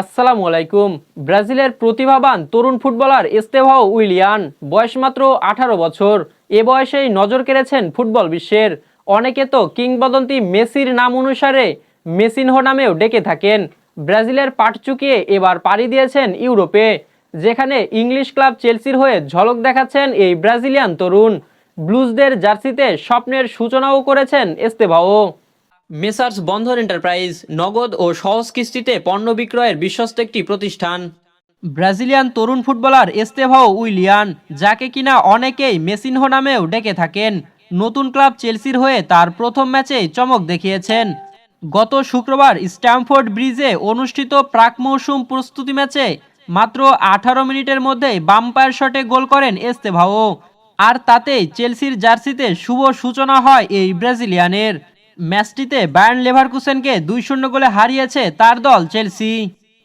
আসসালামু আলাইকুম। ব্রাজিলের প্রতিভাবান তরুণ ফুটবলার এস্তেভাও উইলিয়ান, বয়স মাত্র আঠারো বছর। এ বয়সেই নজর কেড়েছেন ফুটবল বিশ্বের। অনেকে তো কিংবদন্তি মেসির নাম অনুসারে মেসিনহো নামেও ডেকে থাকেন। ব্রাজিলের পাট চুকিয়ে এবার পাড়ি দিয়েছেন ইউরোপে, যেখানে ইংলিশ ক্লাব চেলসির হয়ে ঝলক দেখাচ্ছেন এই ব্রাজিলিয়ান তরুণ। ব্লুজদের জার্সিতে স্বপ্নের সূচনাও করেছেন এস্তেভাও। মেসার্স বন্ধন এন্টারপ্রাইজ নগদ ও সহজ কিস্তিতে পণ্য বিক্রয়ের বিশ্বস্ত একটি প্রতিষ্ঠান। ব্রাজিলিয়ান তরুণ ফুটবলার এস্তেভাও উইলিয়ান, যাকে কিনা অনেকেই মেসিনহো নামেও ডেকে থাকেন, নতুন ক্লাব চেলসির হয়ে তার প্রথম ম্যাচেই চমক দেখিয়েছেন। গত শুক্রবার স্ট্যামফোর্ড ব্রিজে অনুষ্ঠিত প্রাক মৌসুম প্রস্তুতি ম্যাচে মাত্র আঠারো মিনিটের মধ্যেই বাম্পায়ার শটে গোল করেন এস্তেভাও। আর তাতেই চেলসির জার্সিতে শুভ সূচনা হয় এই ব্রাজিলিয়ানের। ম্যাচটিতে বায়ার্ন লেভারকুসেনকে দুই শূন্য গোলে হারিয়েছে তার দল চেলসি।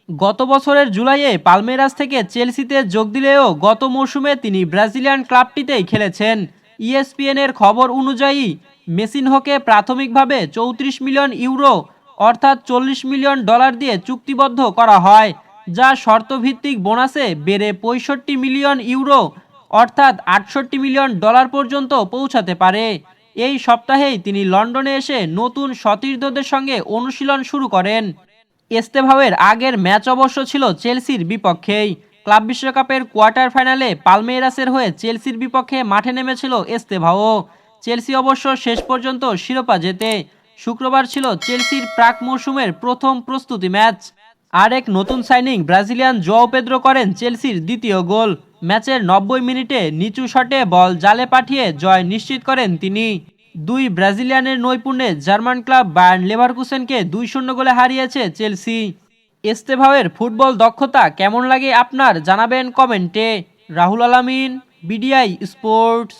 গত বছরের জুলাইয়ে পালমেরাস থেকে চেলসিতে যোগ দিলেও গত মৌসুমে তিনি ব্রাজিলিয়ান ক্লাবটিতেই খেলেছেন। ইএসপিএনের খবর অনুযায়ী, মেসিনহোকে প্রাথমিকভাবে চৌত্রিশ মিলিয়ন ইউরো অর্থাৎ চল্লিশ মিলিয়ন ডলার দিয়ে চুক্তিবদ্ধ করা হয়, যা শর্তভিত্তিক বোনাসে বেড়ে পঁয়ষট্টি মিলিয়ন ইউরো অর্থাৎ আটষট্টি মিলিয়ন ডলার পর্যন্ত পৌঁছাতে পারে। এই সপ্তাহেই তিনি লন্ডনে এসে নতুন সতীর্থদের সঙ্গে অনুশীলন শুরু করেন। এস্তেভাওয়ের আগের ম্যাচ অবশ্য ছিল চেলসির বিপক্ষেই। ক্লাব বিশ্বকাপের কোয়ার্টার ফাইনালে পালমেইরাসের হয়ে চেলসির বিপক্ষে মাঠে নেমেছিল এস্তেভাও। চেলসি অবশ্য শেষ পর্যন্ত শিরোপা জেতে। শুক্রবার ছিল চেলসির প্রাক মৌসুমের প্রথম প্রস্তুতি ম্যাচ। আরেক নতুন সাইনিং ব্রাজিলিয়ান জোয়াও পেদ্রো করেন চেলসির দ্বিতীয় গোল। ম্যাচের নব্বই মিনিটে নিচু শটে বল জালে পাঠিয়ে জয় নিশ্চিত করেন তিনি। দুই ব্রাজিলিয়ানের নৈপুণ্যে জার্মান ক্লাব বায়ার্ন লেভারকুসেনকে দুই শূন্য গোলে হারিয়েছে চেলসি। এস্তেভাওয়ের ফুটবল দক্ষতা কেমন লাগে আপনার জানাবেন কমেন্টে। রাহুল আলামিন, বিডিআই স্পোর্টস।